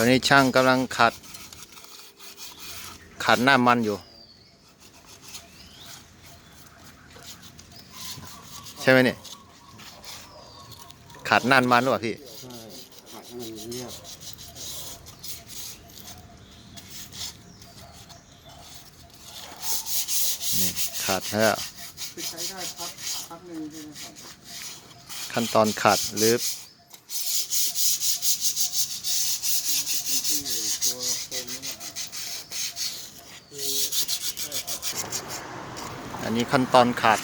ตอนนี้ช่างกำลังขัด ขัดหน้ามันอยู่ ใช่ไหมเนี่ย ขัดหน้ามันหรือเปล่าพี่ขัดให้มันเรียบนี่ขัดแล้วคือใช้ได้พักพักหนึ่งใช่ไหมขั้นตอนขัดหรือ เป็นที่ตัวโฟมนี่แหละครับคือใช่ครับ อันนี้ขั้นตอนขัดอ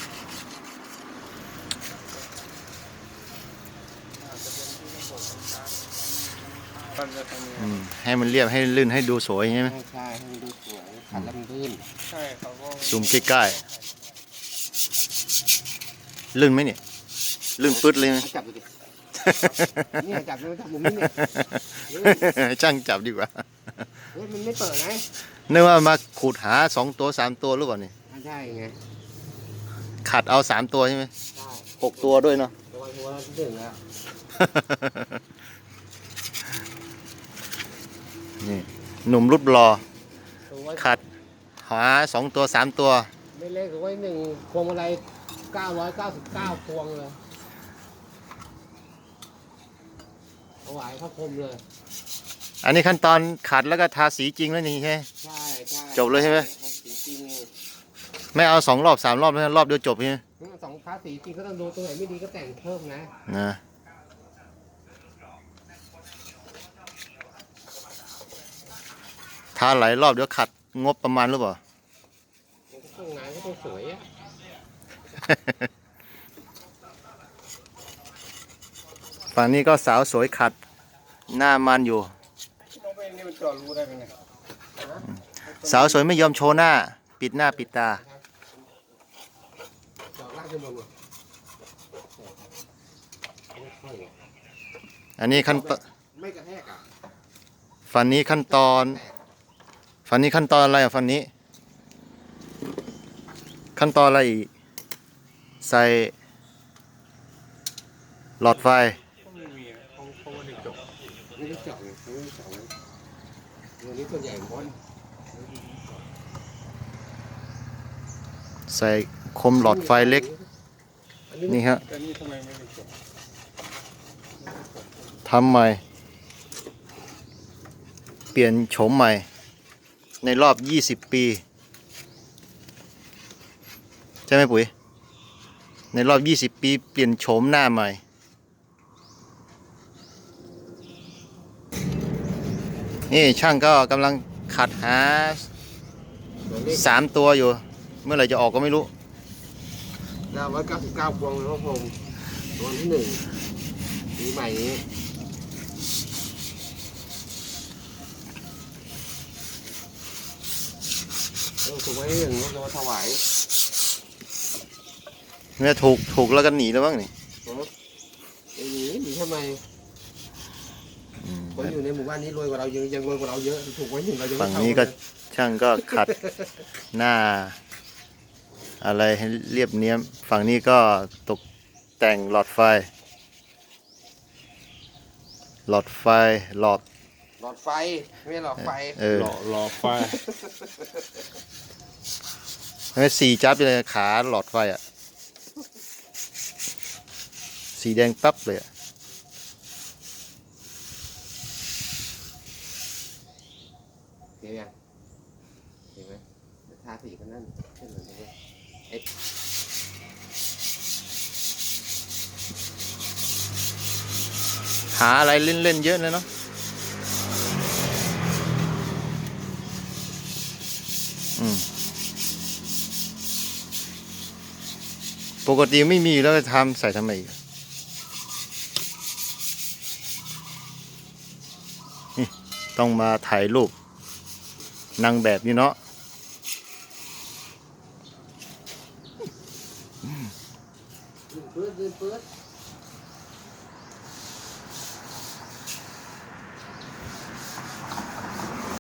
าจจะเป็นที่ระบบของการก็จะทำยังไงอืมให้มันเรียบให้ลื่นให้ดูสวยใช่ไหมใช่ใช่ให้มันดูสวยขัดแล้วมันลื่นใช่เขาก็ซูมใกล้ลื่นไหมเนี่ยลื่นปึ๊ดเลยไหมจับดูดิเนี่ยจับดูจับมุมนี้เนี่ยให้ช่างจับดีกว่าเฮ้ยมันไม่เปิดไง นึกว่ามาขูดหาสองตัวสามตัวหรือเปล่าเนี่ยอ่าใช่ไงขัดเอาสามตัวใช่ไหมใช่หกตัวด้วยเนาะ ตัวตัวที่หนึ่งแล้วนี่หนุ่มรุดรอ ตัวขัดหาสองตัวสามตัว ไม่เล็กเอาไว้หนึ่งพวงมาลัย999พวงเลยเอาไหวเข้าคมเลย อันนี้ขั้นตอนขัดแล้วก็ทาสีจริงแล้วนี่ใช่ไหมใช่ใช่ จบเลยใช่ไหมสีจริงไม่เอาสองรอบสามรอบแล้วรอบเดียวจบใช่ไหมสองภาสีจริงก็ต้องดูตรงไหนไม่ดีก็แต่งเพิ่มนะนะทาหลายรอบเดี๋ยวขัดงบประมาณหรือเปล่าต้องงานก็ต้องสวยอะฝั่งนี้ก็สาวสวยขัดหน้ามันอยู่ต้องไปนี่มันจอดรู้ได้เป็นไง สาวสวยไม่ยอมโชว์หน้า ปิดหน้าปิดตา อันนี้ขั้นตอนไม่กระแทกอะฝั่งนี้ขั้นตอน ฝั่งนี้ขั้นตอนอะไรอะฝั่งนี้ ขั้นตอนอะไรอีก ใส่ หลอดไฟก็ไม่มีอะเขาเขาไม่ได้จบไม่ได้เจาะเขาไม่ได้เจาะเดี๋ยวนี้ส่วนใหญ่บน ใส่คมหลอดไฟเล็ก นี่ฮะทำใหม่ เปลี่ยนโฉมใหม่ ในรอบ 20 ปี ใช่ไหมปุ๋ย ในรอบ 20 ปี เปลี่ยนโฉมหน้าใหม่นี่ช่างก็กำลัง ขัดหาตัวเลข3ตัวอยู่ เมื่อไหร่จะออกก็ไม่รู้เก้าร้อยเก้าสิบเก้าพวงนะครับผมตัวที่หนึ่งปีใหม่นี้เออถูกไว้ที่หนึ่งรถเราถวายเนี่ยถูกถูกแล้วก็หนีแล้วบ้างนี่ไอ้หนีหนีทำไม คนอยู่ในหมู่บ้านนี้รวยกว่าเรายังยังรวยกว่าเราเยอะถูกไว้หนึ่งเรายังไม่ฝั่งเท่านี้ก็เลยช่างก็ขัด หน้า อะไรให้เรียบเนี้ยม ฝั่งนี้ก็ตกแต่งหลอดไฟ หลอดไฟหลอด หลอดไฟไม่ใช่หลอดไฟเออหล่อหล่อไฟไม่สีจับเลยขาหลอดไฟอะ สีแดงปั๊บเลยอะ เห็นยังเห็นไหมทาสีกันนั่นขึ้นเลยนะเว้หาอะไรเล่นๆเยอะเลยเนาะอืมปกติไม่มีแล้วจะทำใส่ทำไมอีกต้องมาถ่ายรูป นางแบบนี่เนาะเปิดเปิด